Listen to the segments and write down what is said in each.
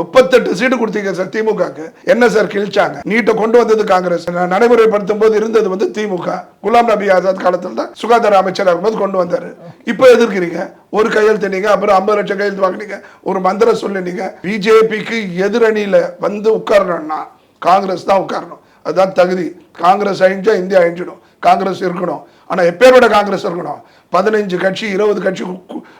முப்பத்தெட்டு சீட்டு கொடுத்தீங்க சார் திமுகக்கு. என்ன சார் கிழிச்சாங்க? நீட்டை கொண்டு வந்தது காங்கிரஸ். நடைமுறைப்படுத்தும் போது இருந்தது வந்து திமுக. குலாம் நபி ஆசாத் காலத்தில் தான் சுகாதார அமைச்சராக இருக்கும்போது கொண்டு வந்தாரு. இப்போ எதிர்க்கிறீங்க? ஒரு கையெழுத்து நீங்க அப்புறம் ஐம்பது லட்சம் கையெழுத்து வாங்கினீங்க. ஒரு மந்திரம் சொல்லினீங்க. பிஜேபிக்கு எதிரணியில வந்து உட்காரணும்னா காங்கிரஸ் தான் உட்காரணும். அதுதான் தகுதி. காங்கிரஸ் அழிஞ்சா இந்தியா அழிஞ்சிடும். காங்கிரஸ் இருக்கணும். ஆனால் எப்பேரோட காங்கிரஸ் இருக்கணும். பதினஞ்சு கட்சி இருபது கட்சி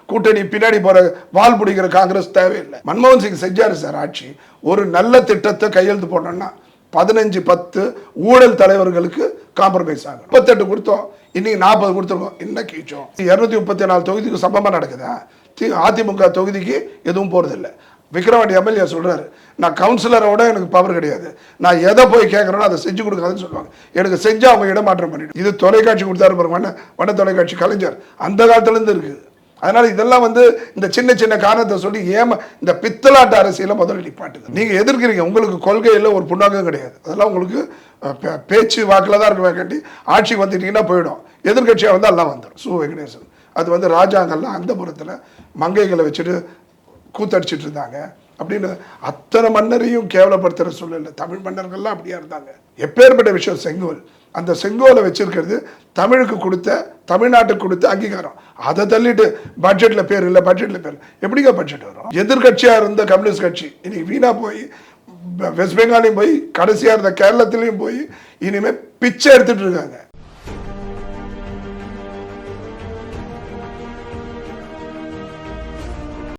கூட்டணி பின்னாடி போகிற வால் பிடிக்கிற காங்கிரஸ் தேவையில்லை. மன்மோகன் சிங் செஞ்சாரு சார் ஆட்சி. ஒரு நல்ல திட்டத்தை கையெழுத்து போடணும்னா பதினஞ்சு பத்து ஊழல் தலைவர்களுக்கு காம்ப்ரமைஸ் ஆகும் முப்பத்தெட்டு கொடுத்தோம். இன்னைக்கு நாற்பது கொடுத்துருக்கோம். என்ன கீச்சோம் இருநூத்தி முப்பத்தி நாலு தொகுதிக்கு சம்பவமா நடக்குதா? தி- அதிமுக தொகுதிக்கு எதுவும் போகிறதில்ல விக்ரவாண்டி எம்எல்ஏ சொல்கிறார் நான் கவுன்சிலரோட எனக்கு பவர் கிடையாது. நான் எதை போய் கேட்குறேனோ அதை செஞ்சு கொடுக்காதுன்னு சொல்லுவாங்க. எனக்கு செஞ்சால் அவங்க இடமாற்றம் பண்ணிவிடும் இது தொலைக்காட்சி கொடுத்தாரு பாருங்க வண்ண வண்ண தொலைக்காட்சி கலைஞர். அந்த காலத்துலேருந்து இருக்குது அதனால் இதெல்லாம் வந்து இந்த சின்ன சின்ன காரணத்தை சொல்லி ஏம இந்த பித்தலாட்டு அரசியலை முதல்ல நிப்பாட்டுது. நீங்கள் எதிர்க்கிறீங்க உங்களுக்கு கொள்கையில் ஒரு புண்ணாக்கம் கிடையாது. அதெல்லாம் உங்களுக்கு பே- பேச்சு வாக்கில் தான் இருக்க வேண்டி ஆட்சிக்கு வந்துட்டீங்கன்னா போயிடும். எதிர்கட்சியாக வந்து எல்லாம் வந்துடும். சு. வெங்கடேசன். அது வந்து ராஜாங்கெல்லாம் அந்த புறத்தில் மங்கைகளை வச்சுட்டு கூத்தடிச்சிட்டு இருந்தாங்க அப்படின்னு அத்தனை மன்னரையும் கேவலப்படுத்துகிற சூழ்நிலை தமிழ் மன்னர்கள்லாம் அப்படியா இருந்தாங்க. எப்பேற்பட்ட விஷயம் செங்கோல். அந்த செங்கோலை வச்சிருக்கிறது தமிழுக்கு கொடுத்த தமிழ்நாட்டுக்கு கொடுத்த அங்கீகாரம். அதை தள்ளிட்டு பட்ஜெட்டில் பேர் இல்லை பட்ஜெட்டில் பேர் எப்படிங்க பட்ஜெட் வரும்? எதிர்கட்சியாக இருந்த கம்யூனிஸ்ட் கட்சி. இன்னைக்கு வீணாக போய் வெஸ்ட் பெங்காலையும் போய் கடைசியாக இருந்த கேரளத்துலேயும் போய் இனிமேல் பிச்சை எடுத்துகிட்டு இருக்காங்க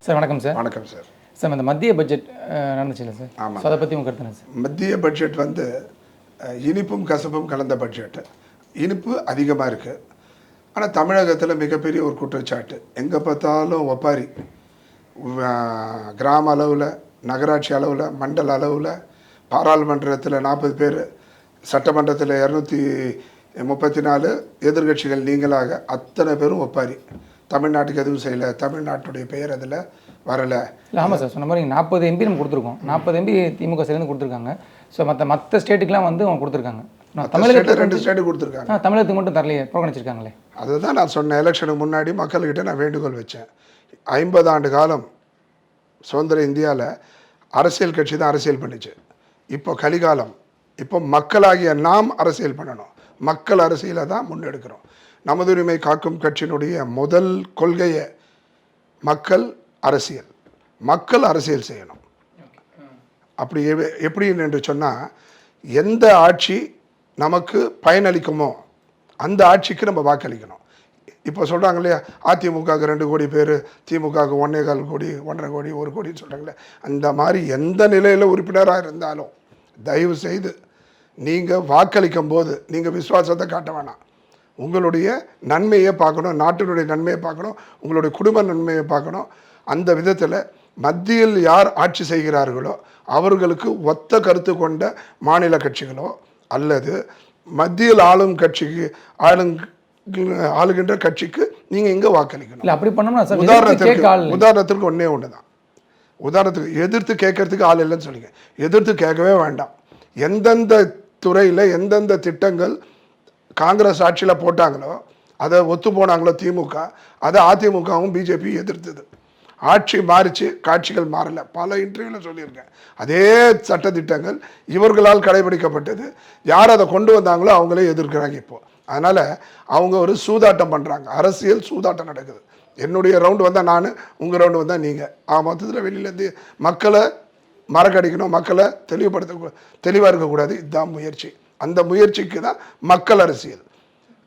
சார் வணக்கம் சார். வணக்கம் சார். சார் இந்த மத்திய பட்ஜெட் நடந்துச்சுல்ல சார்? ஆமாம். அதை பற்றி உங்கள் கருத்து சார்? மத்திய பட்ஜெட் வந்து இனிப்பும் கசப்பும் கலந்த பட்ஜெட். இனிப்பு அதிகமாக இருக்குது ஆனால் தமிழகத்தில் மிகப்பெரிய ஒரு குற்றச்சாட்டு. எங்கே பார்த்தாலும் ஒப்பாரி. கிராம அளவில் நகராட்சி அளவில் மண்டல அளவில் பாராளுமன்றத்தில் நாற்பது பேர் சட்டமன்றத்தில் இரநூத்தி முப்பத்தி நாலு எதிர்கட்சிகள் நீங்களாக அத்தனை பேரும் ஒப்பாரி. தமிழ்நாட்டுக்கு எதுவும் செய்யலை. தமிழ்நாட்டுடைய பெயர் அதில் வரலை. ஆமாம் சார். சொன்ன மாதிரி நாற்பது எம்பி நம்ம கொடுத்துருக்கோம். நாற்பது எம்பி திமுக சேர்ந்து கொடுத்துருக்காங்க. ஸோ மற்ற மற்ற ஸ்டேட்டுக்குலாம் வந்து அவங்க கொடுத்துருக்காங்க. நான் தமிழகத்துக்கு ரெண்டு ஸ்டேட்டு கொடுத்துருக்காங்க. தமிழகத்துக்கு மட்டும் தரலையே. புறக்கணிச்சிருக்காங்களே. அதுதான் நான் சொன்னேன் எலெக்ஷனுக்கு முன்னாடி மக்கள்கிட்ட நான் வேண்டுகோள் வச்சேன். ஐம்பது ஆண்டு காலம் சுதந்திர இந்தியாவில் அரசியல் கட்சி தான் அரசியல் பண்ணுச்சு. இப்போ கலிகாலம். இப்போ மக்களாகிய நாம் அரசியல் பண்ணணும். மக்கள் அரசியலை தான் முன்னெடுக்கிறோம். நமதுரிமை காக்கும் கட்சியினுடைய முதல் கொள்கையை மக்கள் அரசியல். மக்கள் அரசியல் செய்யணும். அப்படி எப்படி எப்படின்னு என்று சொன்னால் எந்த ஆட்சி நமக்கு பயனளிக்குமோ அந்த ஆட்சிக்கு நம்ம வாக்களிக்கணும். இப்போ சொல்கிறாங்க இல்லையா அதிமுகவுக்கு ரெண்டு கோடி பேர் திமுகவுக்கு ஒன்றே கால் கோடி ஒன்றரை கோடி ஒரு கோடின்னு சொல்கிறாங்களே அந்த மாதிரி எந்த நிலையில் உறுப்பினராக இருந்தாலும் தயவு செய்து நீங்கள் வாக்களிக்கும் போது நீங்கள் விசுவாசத்தை காட்ட வேணாம். உங்களுடைய நன்மையை பார்க்கணும் நாட்டினுடைய நன்மையை பார்க்கணும் உங்களுடைய குடும்ப நன்மையை பார்க்கணும். அந்த விதத்தில் மத்தியில் யார் ஆட்சி செய்கிறார்களோ அவர்களுக்கு ஒத்த கருத்து கொண்ட மாநில கட்சிகளோ அல்லது மத்தியில் ஆளும் கட்சிக்கு ஆளுங் ஆளுகின்ற கட்சிக்கு நீங்கள் இங்கே வாக்களிக்கணும். அப்படி பண்ணோம்னா உதாரணத்திற்கு. உதாரணத்திற்கு ஒன்றே ஒன்று தான். உதாரணத்துக்கு எதிர்த்து கேட்கறதுக்கு ஆள் இல்லைன்னு சொல்லுங்க. எதிர்த்து கேட்கவே வேண்டாம். எந்தெந்த துறையில் எந்தெந்த திட்டங்கள் காங்கிரஸ் ஆட்சியில் போட்டாங்களோ அதை ஒத்து போனாங்களோ திமுக அதை அதிமுகவும் பிஜேபி எதிர்த்தது. ஆட்சி மாறிச்சு காட்சிகள் மாறல. பல இன்டர்வியூவில் சொல்லியிருக்கேன். அதே சட்டத்திட்டங்கள் இவர்களால் கடைபிடிக்கப்பட்டது. யார் அதை கொண்டு வந்தாங்களோ அவங்களே எதிர்க்கிறாங்க இப்போது அதனால் அவங்க ஒரு சூதாட்டம் பண்ணுறாங்க அரசியல் சூதாட்டம் நடக்குது. என்னுடைய ரவுண்டு வந்தால் நான் உங்கள் ரவுண்டு வந்தால் நீங்கள் ஆ மொத்தத்தில் வெளியிலேருந்து மக்களை மறக்கடிக்கணும். மக்களை தெளிவுபடுத்த தெளிவாக இருக்கக்கூடாது. இதுதான் முயற்சி. அந்த முயற்சிக்கு தான் மக்கள் அரசியல்.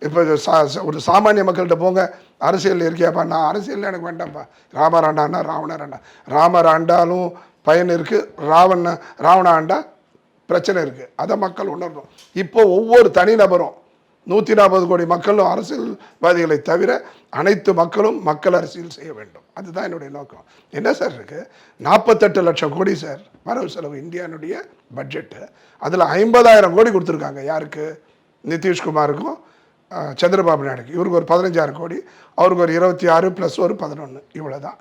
இப்போ சா ஒரு சாமானிய மக்கள்கிட்ட போங்க அரசியல் இருக்கியாப்பா? நான் அரசியல் எனக்கு வேண்டாம்ப்பா. ராமராண்டான்னா ராவண ராவணர் ஆண்டா ராமர் ஆண்டாலும் பயன் இருக்குது ராவண ராவண ஆண்டா பிரச்சனை இருக்குது அதை மக்கள் உணரணும் இப்போ ஒவ்வொரு தனிநபரும் நூற்றி நாற்பது கோடி மக்களும் அரசியல்வாதிகளை தவிர அனைத்து மக்களும் மக்கள் அரசியல் செய்ய வேண்டும். அதுதான் என்னுடைய நோக்கம். என்ன சார் இருக்குது நாற்பத்தெட்டு லட்சம் கோடி சார் வரவு செலவு இந்தியானுடைய பட்ஜெட்டு அதில் ஐம்பதாயிரம் கோடி கொடுத்துருக்காங்க. யாருக்கு? நிதிஷ்குமாருக்கும் சந்திரபாபு நாயுடுக்கு. இவருக்கு ஒரு பதினஞ்சாயிரம் கோடி அவருக்கு ஒரு இருபத்தி ஆறு ப்ளஸ் ஒரு பதினொன்று இவ்வளோ தான்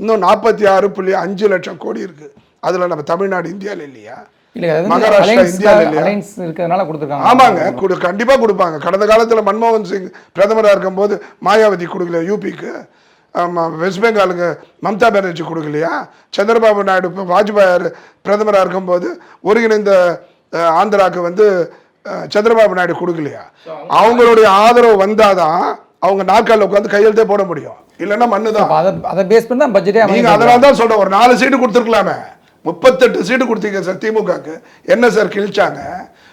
இன்னும் நாற்பத்தி ஆறு புள்ளி அஞ்சு லட்சம் கோடி இருக்குது அதில் நம்ம தமிழ்நாடு இந்தியாவில் இல்லையா? ஆமாங்க கொடு கண்டிப்பாக கொடுப்பாங்க. கடந்த காலத்தில் மன்மோகன் சிங் பிரதமராக இருக்கும்போது மாயாவதி கொடுக்கல யூபிக்கு? வெஸ்ட் பெங்காலுக்கு மம்தா பானர்ஜி கொடுக்கலையா? சந்திரபாபு நாயுடு வாஜ்பாய் பிரதமராக இருக்கும்போது ஒருங்கிணைந்த ஆந்திராவுக்கு வந்து சந்திரபாபு நாயுடு கொடுக்கலையா? அவங்களுடைய ஆதரவு வந்தாதான் அவங்க நாற்காலில் உட்காந்து கையெழுத்தே போட முடியும். இல்லைன்னா மண்ணு தான் அதை பேஸ் பண்ணி தான் பட்ஜெட்டே நீங்க அதனால தான் சொல்றேன் ஒரு நாலு சீட்டு கொடுத்துருக்கலாமே. முப்பத்தெட்டு சீட்டு கொடுத்தீங்க சார் திமுகக்கு. என்ன சார் கிழிச்சாங்க?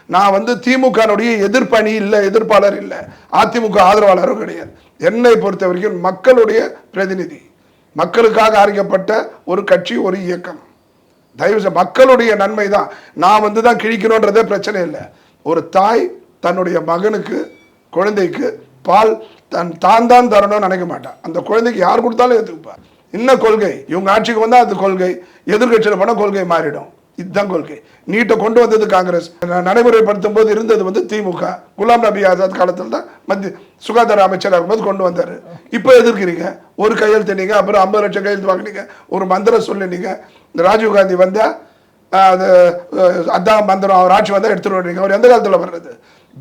நான் வந்து திமுகனுடைய எதிர்ப்பணி இல்லை எதிர்ப்பாளர் இல்லை. அதிமுக ஆதரவாளரும் கிடையாது. என்னை பொறுத்த வரைக்கும் மக்களுடைய பிரதிநிதி. மக்களுக்காக ஆரம்பிக்கப்பட்ட ஒரு கட்சி ஒரு இயக்கம். தயவு செய்து மக்களுடைய நன்மை தான். நான் வந்து தான் கிழிக்கணுன்றதே பிரச்சனை இல்லை. ஒரு தாய் தன்னுடைய மகனுக்கு குழந்தைக்கு பால் தன் தான் தான் தரணும்னு நினைக்க மாட்டான் அந்த குழந்தைக்கு யார் கொடுத்தாலும் ஏற்றுக்குப்பார் என்ன கொள்கை. இவங்க ஆட்சிக்கு வந்தால் அது கொள்கை. எதிர்கட்சியில் போனால் கொள்கை மாறிடும். இதுதான் கொள்கை. நீட்டை கொண்டு வந்தது காங்கிரஸ். நடைமுறைப்படுத்தும் போது இருந்தது வந்து திமுக. குலாம் நபி ஆசாத் காலத்தில் தான் மத்திய சுகாதார அமைச்சராக இருக்கும்போது கொண்டு வந்தார். இப்போ எதிர்க்கிறீங்க. ஒரு கையெழுத்து நீங்க அப்புறம் ஐம்பது லட்சம் கையெழுத்து வாங்கினீங்க. ஒரு மந்திரம் சொல்லினீங்க இந்த ராஜீவ் காந்தி அது அதான் மந்திரம். அவர் ஆட்சி வந்தால் எடுத்துருவீங்க வரீங்க அவர் எந்த காலத்தில் வர்றது?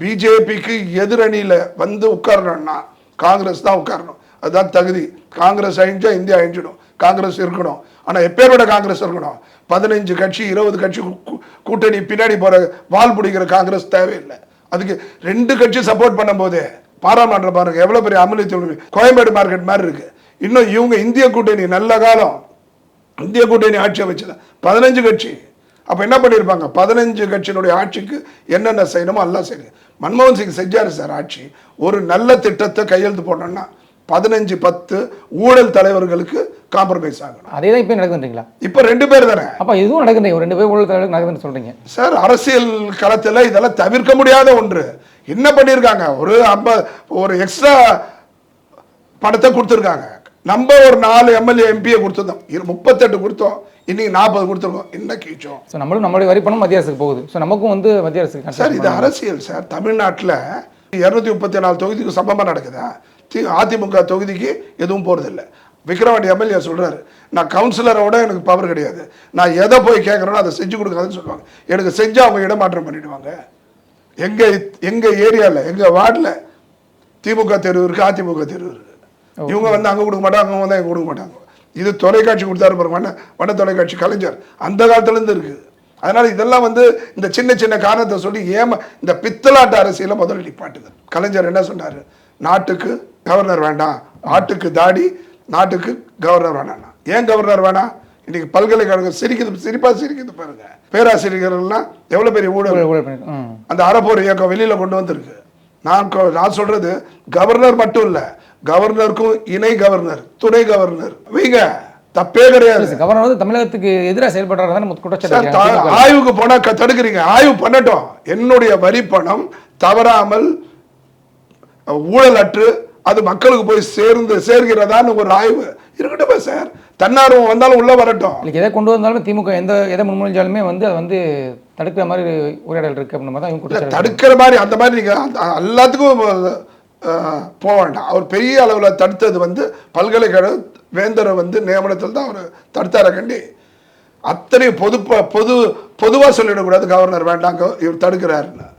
பிஜேபிக்கு எதிரணியில் வந்து உட்காரணும்னா காங்கிரஸ் தான் உட்காரணும். அதுதான் தகுதி. காங்கிரஸ் அழிஞ்சா இந்தியா அழிஞ்சிடும். காங்கிரஸ் இருக்கணும். ஆனால் எப்பேரோட காங்கிரஸ் இருக்கணும். பதினஞ்சு கட்சி இருபது கட்சி கூட்டணி பின்னாடி போகிற வால் பிடிக்கிற காங்கிரஸ் தேவையில்லை. அதுக்கு ரெண்டு கட்சி சப்போர்ட் பண்ணும்போது பாராளுமன்றம் பாருங்க எவ்வளோ பெரிய அமளி கோயம்பேடு மார்க்கெட் மாதிரி இருக்குது இன்னும் இவங்க இந்திய கூட்டணி நல்ல காலம். இந்திய கூட்டணி ஆட்சியை வச்சுதான். பதினஞ்சு கட்சி. அப்போ என்ன பண்ணியிருப்பாங்க பதினஞ்சு கட்சியினுடைய ஆட்சிக்கு என்னென்ன செய்யணுமோ எல்லாம் செய்யுங்க மன்மோகன் சிங் செஞ்சார் சார் ஆட்சி. ஒரு நல்ல திட்டத்தை கையெழுத்து போடணும்னா பதினஞ்சு பத்து ஊழல் தலைவர்களுக்கு காம்ப்ரமைஸ் ஆகணும். அதே தான் இப்போ நடக்குதுன்றீங்களா? இப்ப ரெண்டு பேர் தானே? அப்ப இதுவும் நடக்குது ரெண்டு பேர் ஊழல் தலைவர்களுக்கு நடக்குதுன்னு சொல்றீங்க. சார் அரசியல் களத்தில் இதெல்லாம் தவிர்க்க முடியாத ஒன்று. என்ன பண்ணியிருக்காங்க ஒரு ஐம்பது ஒரு எக்ஸ்ட்ரா பணத்தை கொடுத்துருக்காங்க. நம்ம ஒரு நாலு எம்எல்ஏ எம்பியை கொடுத்துருந்தோம். முப்பத்தெட்டு கொடுத்தோம். இன்னைக்கு நாற்பது கொடுத்துருக்கோம். என்ன கீச்சோம்? ஸோ நம்மளும் நம்மளுடைய வரி பணம் மத்திய அரசுக்கு போகுது. ஸோ நமக்கும் வந்து மத்திய அரசுக்கு சார் இது அரசியல் சார் தமிழ்நாட்டில் இரநூத்தி முப்பத்தி நாலு தொகுதிக்கு சம்பவம் நடக்குதா? தி அதிமுக தொகுதிக்கு எதுவும் போகிறதில்ல விக்ரவாண்டி எம்எல்ஏ சொல்றாரு நான் கவுன்சிலரோட எனக்கு பவர் கிடையாது. நான் எதை போய் கேட்குறேனோ அதை செஞ்சு கொடுக்காதுன்னு சொல்லுவாங்க. எனக்கு செஞ்சு அவங்க இடமாற்றம் பண்ணிடுவாங்க. எங்க எங்க ஏரியாவில் எங்க வார்டில் திமுக தெருவு இருக்கு அதிமுக தெருவு இருக்கு. இவங்க வந்து அங்க கொடுக்க மாட்டாங்க அவங்க வந்து அங்க கொடுக்க மாட்டாங்க. இது தொலைக்காட்சி கொடுத்தாரு பாருங்க வண்ண வண்ண தொலைக்காட்சி கலைஞர். அந்த காலத்துல இருந்து இருக்கு. அதனால இதெல்லாம் வந்து இந்த சின்ன சின்ன காரணத்தை சொல்லி ஏமா இந்த பித்தலாட்ட அரசியலை முதல்ல நிப்பாட்டுது. கலைஞர் என்ன சொன்னாரு? நாட்டுக்கு கவர்னர் வேண்டாம். ஆட்டுக்கு தாடி நாட்டுக்கு கவர்னர் வேணாம் ஏன் கவர்னர் வேணாம்? இன்னைக்கு பல்கலைக்கழகம் சிரிக்குது சிரிப்பா சிரிக்குது பாருங்க. பேராசிரியர்கள்லாம் எவ்வளவு பெரிய ஊழல்? அந்த அறப்போர் இயக்கம் வெளியில கொண்டு வந்திருக்கு. நான் நான் சொல்றது கவர்னர் மட்டும் இல்ல கவர்னருக்கும் இணை கவர்னர் துணை கவர்னர் வைங்க. தப்பே கிடையாது. கவர்னர் வந்து தமிழகத்துக்கு எதிராக செயல்படுறாரு தானே குற்றச்சாட்டு ஆய்வுக்கு போனா க- தடுக்கிறீங்க. ஆய்வு பண்ணட்டும். என்னுடைய வரி பணம் தவறாமல் ஊழலற்று அது மக்களுக்கு போய் சேர்ந்து சேர்கிறதான்னு ஒரு ஆய்வு. இருக்கட்டுமே சார். தன்னார்வம் வந்தாலும் உள்ள வரட்டும். இல்ல எதை கொண்டு வந்தாலும் திமுக எந்த எதை முன்மொழிஞ்சாலுமே வந்து அது வந்து தடுக்கிற மாதிரி உரையாடல் இருக்கு அப்படின்ற மாதிரி தான் இவங்க தடுக்கிற மாதிரி அந்த மாதிரி நீங்க அந்த- எல்லாத்துக்கும் போக வேண்டாம். அவர் பெரிய அளவுல தடுத்தது வந்து பல்கலைக்கழக வேந்தரை வந்து நியமனத்தில் தான் அவர் தடுத்தார கண்டி? அத்தனை பொது பொது பொதுவா சொல்லிடக்கூடாது கவர்னர் வேண்டாம் கவ- இவர் தடுக்கிறாருன்னு.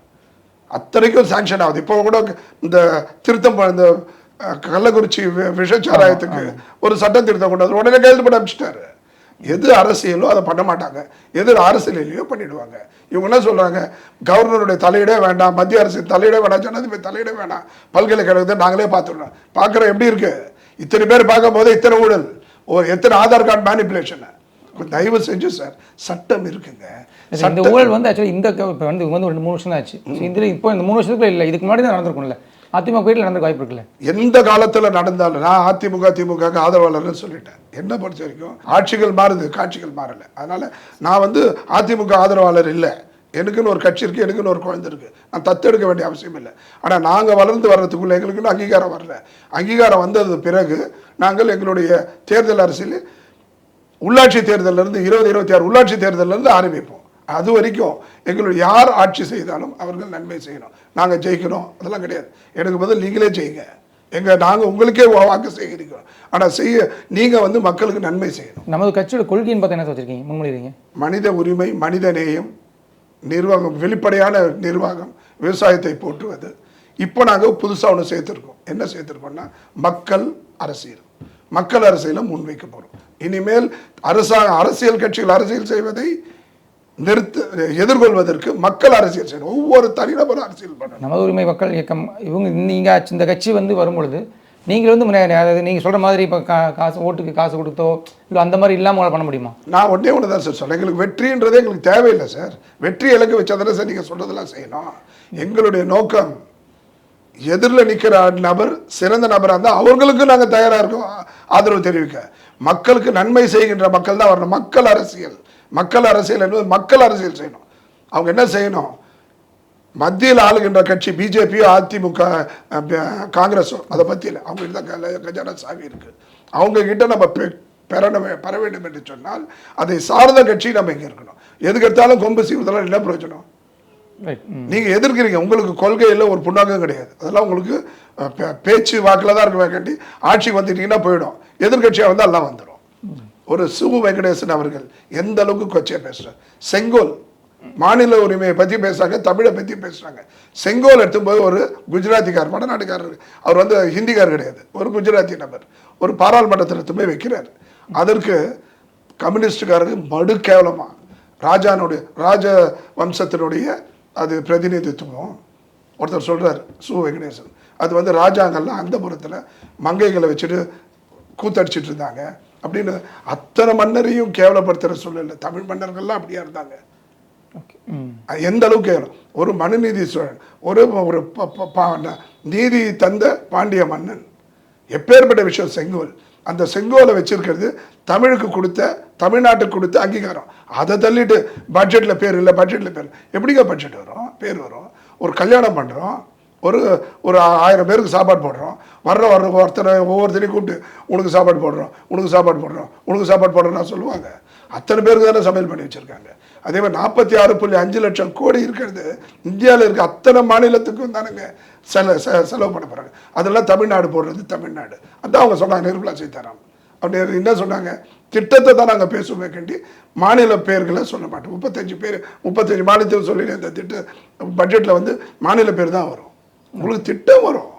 அத்தனைக்கும் சாங்ஷன் ஆகுது. இப்போ கூட இந்த திருத்தம் இந்த கள்ளக்குறிச்சி விஷச்சாராயத்துக்கு ஒரு சட்டம் திருத்தம் கொண்டு வந்து உடனே கைது பண்ண அனுப்பிச்சிட்டாரு. எது அரசியலோ அதை பண்ண மாட்டாங்க. எது அரசியல் இல்லையோ பண்ணிடுவாங்க. இவங்க என்ன சொல்றாங்க? கவர்னருடைய தலையிடே வேண்டாம் மத்திய அரசு தலையிடே வேண்டாம் ஜனாதிபதி தலையிடே வேண்டாம். பல்கலைக்கழகத்தை நாங்களே பார்த்துடுறோம். பார்க்குறோம் எப்படி இருக்கு? இத்தனை பேர் பார்க்கும் போது இத்தனை ஊழல். ஒரு எத்தனை ஆதார் கார்டு மேனிப்புலேஷன் தயவு செஞ்சு சார் சட்டம் இருக்குங்க. இந்த ஊழல் வந்து ஆக்சுவலி இந்த இப்ப வந்து வந்து ரெண்டு மூணு வருஷம் ஆச்சு. இதுல இப்போ இந்த மூணு வருஷத்துக்குள்ள இல்லை இதுக்கு முன்னாடி தான் நடந்திருக்கும்ல. அதிமுக பேரில் நடந்திருக்க வாய்ப்பு இருக்குல்ல. எந்த காலத்துல நடந்தாலும் நான் அதிமுக திமுக ஆதரவாளர்னு சொல்லிட்டேன். என்ன பொறுத்த வரைக்கும் ஆட்சிகள் மாறுது காட்சிகள் மாறல. அதனால நான் வந்து அதிமுக ஆதரவாளர் இல்லை. எனக்குன்னு ஒரு கட்சி இருக்கு எனக்குன்னு ஒரு குழந்தை இருக்கு. நான் தத்தெடுக்க வேண்டிய அவசியம் இல்லை. ஆனா நாங்க வளர்ந்து வர்றதுக்குள்ள எங்களுக்குன்னு அங்கீகாரம் வரல. அங்கீகாரம் வந்தது பிறகு நாங்கள் எங்களுடைய தேர்தல் அரசியல் உள்ளாட்சி தேர்தல்ல இருந்து இருபது இருபத்தி ஆறு உள்ளாட்சி தேர்தல்ல இருந்து ஆரம்பிப்போம். அது வரைக்கும் எங்களுடைய யார் ஆட்சி செய்தாலும் அவர்கள் நன்மை செய்யணும். நாங்க ஜெயிக்கணும். அதெல்லாம் கிடையாது. எனக்கு பதில் நீங்களே செய்யுங்க எங்க நாங்க உங்களுக்கே வாக்கு சேகரிக்கிறோம். ஆனா செய்ய நீங்க வந்து மக்களுக்கு நன்மை செய்யணும். நமது கட்சியோட கொள்கைன்னு பார்த்து என்ன வச்சிருக்கீங்க முன்மொழிறீங்க. மனித உரிமை மனித நேயம் நிர்வாகம் வெளிப்படையான நிர்வாகம் விவசாயத்தை போற்றுவது. இப்போ நாங்கள் புதுசாக ஒன்று சேர்த்துருக்கோம். என்ன சேர்த்துருக்கோம்னா மக்கள் அரசியல். மக்கள் அரசியலை முன்வைக்க போகிறோம் இனிமேல் அரசாங்க அரசியல் கட்சிகள் அரசியல் செய்வதை நிறுத்த எதிர்கொள்வதற்கு மக்கள் அரசியல் செய்யணும். ஒவ்வொரு தனிநபரும் அரசியல் பண்ணணும். நமது உரிமை மக்கள் இயக்கம் இவங்க நீங்கள் இந்த கட்சி வந்து வரும்பொழுது நீங்கள் வந்து அதாவது நீங்கள் சொல்கிற மாதிரி இப்போ கா காசு ஓட்டுக்கு காசு கொடுத்தோ இல்லை அந்த மாதிரி இல்லாமல் பண்ண முடியுமா? நான் ஒன்றே ஒன்று தான் சார் சொல்கிறேன் எங்களுக்கு வெற்றின்றதே எங்களுக்கு தேவையில்லை சார். வெற்றி இலக்கு வச்சதானே சார் நீங்கள் சொல்கிறதெல்லாம் செய்யணும். எங்களுடைய நோக்கம் எதிரில் நிற்கிற நபர் சிறந்த நபராக இருந்தால் அவர்களுக்கும் நாங்கள் தயாராக இருக்கோம். ஆதரவு தெரிவிக்க. மக்களுக்கு நன்மை செய்கின்ற மக்கள் தான் வரணும். மக்கள் அரசியல். மக்கள் அரசியல் என்பது மக்கள் அரசியல் செய்யணும். அவங்க என்ன செய்யணும்? மத்தியில் ஆளுகின்ற கட்சி பிஜேபியோ அதிமுக காங்கிரஸோ அதை பற்றி இல்லை. அவங்க தான் கஜானா சாவி இருக்கு. அவங்க கிட்ட நம்ம பெ- பெறணும் பெற வேண்டும் என்று சொன்னால் அதை சார்ந்த கட்சி நம்ம இங்கே இருக்கணும். எதுக்கு எடுத்தாலும் கொம்பு சீவுதெல்லாம் என்ன பிரயோஜனம்? ரைட் ம். நீங்க எதிர்க்கிறீங்க. உங்களுக்கு கொள்கையில் ஒரு புண்ணாக்கம் கிடையாது. அதெல்லாம் உங்களுக்கு பேச்சு வாக்கில் தான் இருக்க வேண்டி ஆட்சிக்கு வந்துட்டீங்கன்னா போயிடும். எதிர்க்கட்சியாக வந்து எல்லாம் வந்துடும் ஒரு சிவு வெங்கடேசன் அவர்கள் எந்த அளவுக்கு கொச்சையா பேசுறார்? செங்கோல் மாநில உரிமையை பற்றி பேசுகிறாங்க தமிழை பற்றி பேசுகிறாங்க செங்கோல் எடுத்தும்போது ஒரு குஜராத்திக்கார் வடநாட்டுக்காரர் அவர் வந்து ஹிந்திக்கார் கிடையாது. ஒரு குஜராத்தி நபர். ஒரு பாராளுமன்றத்தில் எடுத்து போய் வைக்கிறார். அதற்கு கம்யூனிஸ்டுக்காரருக்கு மடு கேவலமாக ராஜானுடைய ராஜ வம்சத்தினுடைய அது பிரதிநிதித்துவம். ஒருத்தர் சொல்கிறார் சு. வெங்கடேசன். அது வந்து ராஜாங்கள்லாம் அந்த புறத்தில் மங்கைகளை வச்சுட்டு கூத்தடிச்சிட்டு இருந்தாங்க. அப்படின்னு அத்தனை மன்னரையும் கேவலப்படுத்துகிற சூழ்நிலை தமிழ் மன்னர்கள்லாம் அப்படியா இருந்தாங்க. Mm. எந்த அளவுக்கு ஒரு மனுநீதி சோழன் ஒரு ஒரு ப- ப- நீதி தந்த பாண்டிய மன்னன். எப்பேற்பட்ட விஷயம்? செங்கோல். அந்த செங்கோலை வச்சிருக்கிறது தமிழுக்கு கொடுத்த தமிழ்நாட்டுக்கு கொடுத்த அங்கீகாரம். அதை தள்ளிட்டு பட்ஜெட்டில் பேர் இல்லை பட்ஜெட்டில் பேர் எப்படிங்க பட்ஜெட் வரும்? பேர் வரும். ஒரு கல்யாணம் பண்ணுறோம் ஒரு ஒரு ஆயிரம் பேருக்கு சாப்பாடு போடுறோம். வர்ற வர்ற ஒருத்தரை ஒவ்வொருத்தரையும் கூப்பிட்டு உனக்கு சாப்பாடு போடுறோம். உனக்கு சாப்பாடு போடுறோம். உனக்கு சாப்பாடு போடுறோம்னா சொல்லுவாங்க. அத்தனை பேருக்கு தானே சமையல் பண்ணி வச்சுருக்காங்க. அதே மாதிரி நாற்பத்தி ஆறு புள்ளி அஞ்சு லட்சம் கோடி இருக்கிறது இந்தியாவில் இருக்க அத்தனை மாநிலத்துக்கும் தானுங்க செல செலவு பண்ண போகிறாங்க அதெல்லாம் தமிழ்நாடு போடுறது தமிழ்நாடு. அதான் அவங்க சொன்னாங்க நிர்மலா சீதாராமன். அப்படி என்ன சொன்னாங்க? திட்டத்தை தான் நாங்கள் பேசுவோமே கண்டி மாநில பேர்களை சொல்ல மாட்டோம். முப்பத்தஞ்சு பேர் முப்பத்தஞ்சு மாநிலத்தில் சொல்லி அந்த திட்ட பட்ஜெட்டில் வந்து மாநில பேர் தான் வரும். உங்களுக்கு திட்டம் வரும்.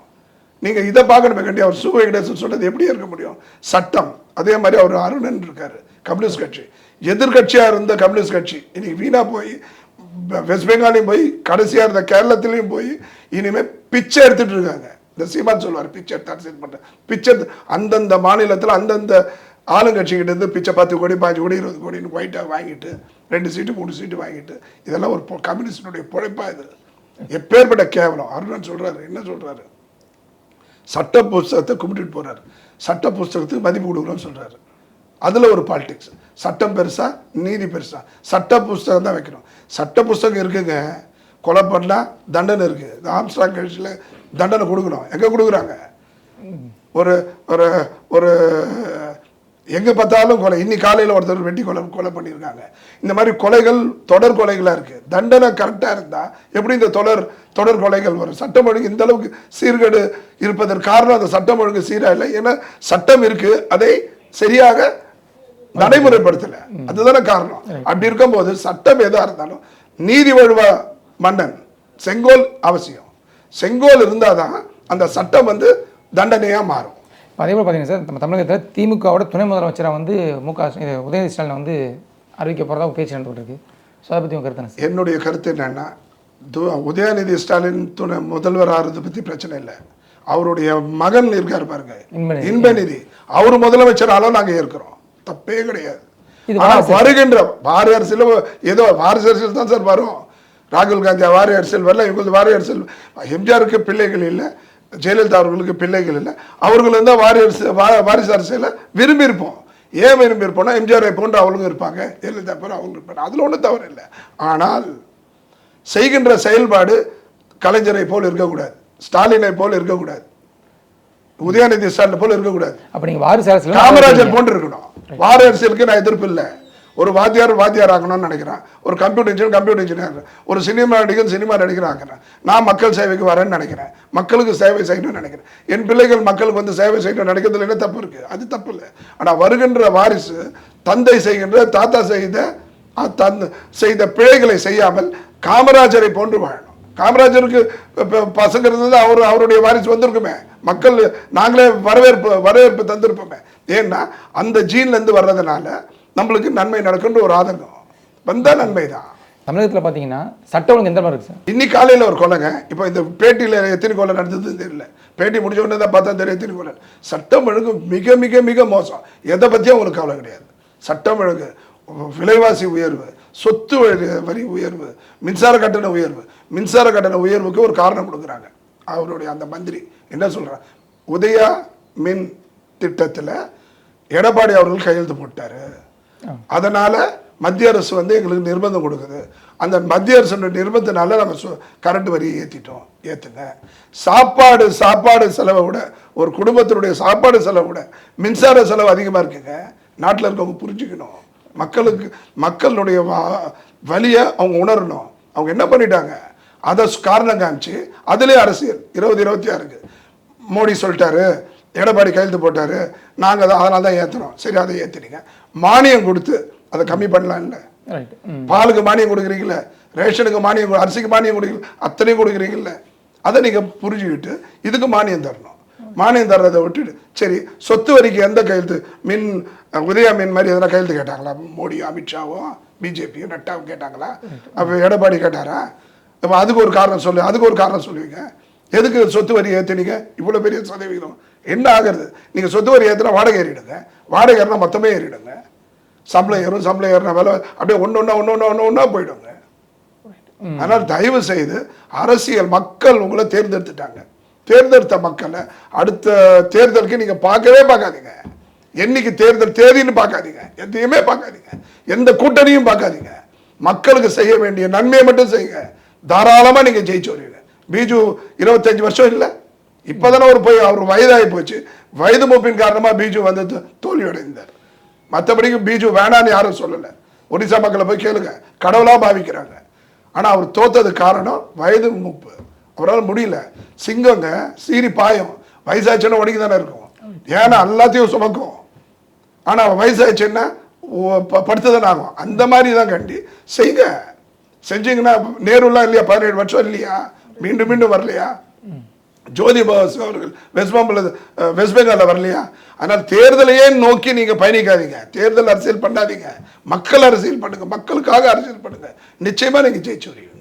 நீங்கள் இதை பார்க்கணுமே கண்டி அவர் சு வெங்கடேசன் சொன்னது எப்படி இருக்க முடியும்? சட்டம். அதே மாதிரி அவர் அருணன் இருக்கார் கம்யூனிஸ்ட் கட்சி. எதிர்கட்சியாக இருந்த கம்யூனிஸ்ட் கட்சி. இன்னைக்கு வீணாக போய் வெஸ்ட் பெங்காலையும் போய் கடைசியாக இருந்த கேரளத்திலையும் போய் இனிமேல் பிச்சை எடுத்துட்டு இருக்காங்க. இந்த சீமான் சொல்லுவார் பிச்சை எடுத்து அரசியல் பண்ற பிச்சை அந்தந்த மாநிலத்தில் அந்தந்த ஆளுங்கட்சிக்கிட்ட இருந்து பிச்சை பத்து கோடி பாஞ்சு கோடி இருபது கோடின்னு ஒயிட்டாக வாங்கிட்டு ரெண்டு சீட்டு மூணு சீட்டு வாங்கிட்டு இதெல்லாம் ஒரு கம்யூனிஸ்டினுடைய பொழைப்பா இது. எப்பேற்பட்ட கேவலம். அருணன் சொல்கிறாரு என்ன சொல்கிறாரு சட்ட புஸ்தகத்தை கும்பிட்டுட்டு போறாரு. சட்ட புஸ்தகத்துக்கு மதிப்பு கொடுக்குறோம்னு சொல்கிறாரு அதில் ஒரு பாலிடிக்ஸ் சட்டம் பெருசா நீதி பெருசா. சட்ட புஸ்தகம் தான் வைக்கணும். சட்ட புஸ்தகம் இருக்குங்க. கொலை பண்ணால் தண்டனை இருக்குது ஆம்ஸ்டாங் ஆம்ஸ்ட்ராங் கட்சியில் தண்டனை கொடுக்கணும். எங்கே கொடுக்குறாங்க? ஒரு ஒரு ஒரு எங்கே பார்த்தாலும் கொலை. இன்னி காலையில் ஒருத்தர் வெட்டி கொலை கொலை பண்ணியிருக்காங்க. இந்த மாதிரி கொலைகள் தொடர் கொலைகளாக இருக்குது தண்டனை கரெக்டாக இருந்தால் எப்படி இந்த தொடர் தொடர் கொலைகள் வரும்? சட்டம் ஒழுங்கு இந்த அளவுக்கு சீர்கேடு இருப்பதற்கு காரணம் அந்த சட்டம் ஒழுங்கு சீராக இல்லை. ஏன்னா சட்டம் இருக்குது அதை சரியாக நடைமுறைப்படுத்தல. அதுதானே காரணம். அப்படி இருக்கும்போது சட்டம் எதா இருந்தாலும் நீதி வழுவா மன்னன் செங்கோல் அவசியம். செங்கோல் இருந்தாதான் அந்த சட்டம் வந்து தண்டனையா மாறும். அதே போல் பார்த்தீங்கன்னா சார் நம்ம தமிழகத்தில் திமுகவோட துணை முதலமைச்சராக வந்து மு க இது உதயநிதி ஸ்டாலின் வந்து அறிவிக்க போகிறதா பேச்சு நடந்துட்டு இருக்கு. ஸோ அதை பற்றி உங்கள் கருத்து என்னுடைய கருத்து என்னன்னா து- உதயநிதி ஸ்டாலின் துணை முதல்வர் ஆறது பத்தி பிரச்சனை இல்லை. அவருடைய மகன் இருக்காரு பாருங்க. இன்பநிதி. அவர் முதலமைச்சராலும் நாங்க இருக்கிறோம் தப்பே கிடையாது. இது ஆனா வருகின்ற வாரி அரசியல் ஏதோ வாரிசு அரசியல் தான் சார் வரும். ராகுல் காந்தி வாரி அரசியல் வரல இவங்களுக்கு வாரி அரசியல் எம்ஜிஆருக்கு பிள்ளைகள் இல்லை ஜெயலலிதா அவர்களுக்கு பிள்ளைகள் இல்லை. அவர்கள் இருந்தால் வாரி அரசு வாரிசு அரசியலை விரும்பி இருப்போம் ஏன் விரும்பி இருப்போம்னா எம்ஜிஆரை போன்று அவங்களும் இருப்பாங்க ஜெயலலிதா போல அவங்க இருப்பாங்க. அதில் ஒன்றும் தவறு இல்லை. ஆனால் செய்கின்ற செயல்பாடு கலைஞரை போல் இருக்கக்கூடாது ஸ்டாலினை போல் இருக்கக்கூடாது. உதயநிதி ஸ்டாலினை போல் இருக்கக்கூடாது. அப்போ நீங்கள் வாரிசு அரசியல் காமராஜர் போன்று இருக்கணும் வார அரசியலுக்கு நான் எதிர்ப்பு இல்லை. ஒரு வாத்தியார் வாத்தியார் ஆகணும்னு நினைக்கிறேன். ஒரு கம்ப்யூட்டர் இன்ஜினியர் கம்ப்யூட்டர் இன்ஜினியர் ஒரு சினிமா நடிகன் சினிமா நடிகர் ஆகிறேன் நான் மக்கள் சேவைக்கு வரேன்னு நினைக்கிறேன். மக்களுக்கு சேவை செய்யணும்னு நினைக்கிறேன். என் பிள்ளைகள் மக்களுக்கு வந்து சேவை செய்யணும்னு நினைக்கிறதுல என்ன தப்பு இருக்கு? அது தப்பு இல்லை. ஆனால் வருகின்ற வாரிசு தந்தை செய்கின்ற தாத்தா செய்த தந்த செய்த பிழைகளை செய்யாமல் காமராஜரை போன்று வாழணும். காமராஜருக்கு இப்ப பசங்க இருந்தது அவர் அவருடைய வாரிசு வந்திருக்குமே. மக்கள் நாங்களே வரவேற்பு வரவேற்பு தந்திருப்போமே. ஏன்னா அந்த ஜீன்ல இருந்து வர்றதுனால நம்மளுக்கு நன்மை நடக்குன்ற ஒரு ஆதங்கம். வந்தா நன்மை தான் தமிழகத்தில் பார்த்தீங்கன்னா சட்ட ஒழுங்கு எந்த மாதிரி இருக்கு சார்? இன்னைக்கு காலையில் ஒரு கொலைங்க. இப்போ இந்த பேட்டியில் எத்தனை கொலை நடந்ததுன்னு தெரியல. பேட்டி முடிஞ்ச உடனே தான் பார்த்தா தெரியும் எத்தனை கொலை. சட்டம் ஒழுங்கு மிக மிக மிக மோசம். எதை பற்றியும் அவங்களுக்கு கவலை கிடையாது. சட்டம் ஒழுங்கு விலைவாசி உயர்வு சொத்து வரி- வரி உயர்வு மின்சார கட்டண உயர்வு. மின்சார கட்டண உயர்வுக்கு ஒரு காரணம் கொடுக்குறாங்க. அவருடைய அந்த மந்திரி என்ன சொல்றார்? உதயா மின் திட்டத்தில் எடப்பாடி அவர்கள் கையெழுத்து போட்டாரு. அதனால மத்திய அரசு வந்து எங்களுக்கு நிர்பந்தம் கொடுக்குது. அந்த மத்திய அரசு நிர்பந்தத்தினால நம்ம சு- கரண்ட் வரியை ஏற்றிட்டோம் ஏற்றுங்க சாப்பாடு சாப்பாடு செலவை விட ஒரு குடும்பத்தினுடைய சாப்பாடு செலவை விட மின்சார செலவு அதிகமாக இருக்குங்க. நாட்டில் இருக்கவங்க புரிஞ்சுக்கணும். மக்களுக்கு மக்களுடைய வா- வலியை அவங்க உணரணும். அவங்க என்ன பண்ணிட்டாங்க? அதை காரணம் காமிச்சு அதுலேயே அரசியல். இருபது இருபத்தி ஆறுக்கு மோடி சொல்லிட்டாரு எடப்பாடி கையெழுத்து போட்டாரு நாங்கள் தான் அதனால தான் ஏற்றுறோம் சரி அதை ஏற்றினீங்க மானியம் கொடுத்து அதை கம்மி பண்ணலாம் இல்லை பாலுக்கு மானியம் கொடுக்குறீங்களே ரேஷனுக்கு மானியம் அரிசிக்கு மானியம் கொடுக்குறீங்க அத்தனையும் கொடுக்குறீங்கல்ல. அதை நீங்கள் புரிஞ்சுக்கிட்டு இதுக்கு மானியம் தரணும். மானியம் தர்றதை விட்டுட்டு சரி சொத்து வரிக்கு எந்த கையெழுத்து? மின் உதயா மின் மாதிரி எதனா கையெழுத்து கேட்டாங்களா? மோடி அமித்ஷாவோ பிஜேபியோ நட்டாவும் கேட்டாங்களா? அப்போ எடப்பாடி கேட்டாரா? அப்போ அதுக்கு ஒரு காரணம் சொல்லு அதுக்கு ஒரு காரணம் சொல்லுவீங்க. எதுக்கு சொத்து வரி ஏற்றுனீங்க இவ்வளோ பெரிய சதவீதம். என்ன ஆகுறது? நீங்கள் சொத்து வரி ஏற்றினா வாடகை ஏறிடுங்க. வாடகை ஏறினா மொத்தமே ஏறிடுங்க. சம்பளம் ஏறும் சம்பளம் ஏறின விலை அப்படியே ஒன்று ஒன்றா ஒன்று ஒன்றா ஒன்று ஒன்றா போயிடுங்க. அதனால் தயவு செய்து அரசியல் மக்கள் உங்களை தேர்ந்தெடுத்துட்டாங்க. தேர்ந்தெடுத்த மக்களை அடுத்த தேர்தலுக்கு நீங்கள் பார்க்கவே பார்க்காதீங்க. என்னைக்கு தேர்தல் தேதின்னு பார்க்காதீங்க. எதையுமே பார்க்காதீங்க. எந்த கூட்டணியும் பார்க்காதீங்க. மக்களுக்கு செய்ய வேண்டிய நன்மையை மட்டும் செய்யுங்க. தாராளமாக நீங்கள் ஜெயிச்சு வருவீங்க. பிஜு இருபத்தஞ்சு வருஷம் இல்லை. இப்போதானே ஒரு போய் அவர் வயதாகி போச்சு. வயது மூப்பின் காரணமாக பிஜு வந்து தோல்வியடைந்தார். தோல்வி அடைந்தார் மற்றபடிக்கு பிஜு வேணான்னு யாரும் சொல்லலை. ஒடிசா மக்களை போய் கேளுங்க. கடவுளாக பாவிக்கிறாங்க. ஆனால் அவர் தோத்தது காரணம் வயது மூப்பு. அவரால் முடியல. சிங்கங்க சீறி பாயம். வயசாச்சுன்னா ஒடுங்கி தானே இருக்கும். ஏன்னா எல்லாத்தையும் சுமக்கும். ஆனால் வயசாச்சுன்னா ஓ- ப- ஆகும். அந்த மாதிரி தான் கண்டி. செய்யுங்க செஞ்சீங்கன்னா நேருலாம் இல்லையா? பதினேழு வருஷம் இல்லையா? மீண்டும் மீண்டும் வரலையா? ஜோதி பாசு அவர்கள் வெஸ்ட் பெங்கால் வெஸ்ட் பெங்காலில் வரலையா? அதனால் தேர்தலையே நோக்கி நீங்கள் பயணிக்காதீங்க. தேர்தல் அரசியல் பண்ணாதீங்க. மக்கள் அரசியல் பண்ணுங்க. மக்களுக்காக அரசியல் பண்ணுங்க. நிச்சயமாக நீங்கள் ஜெயிச்சு வருவீங்க.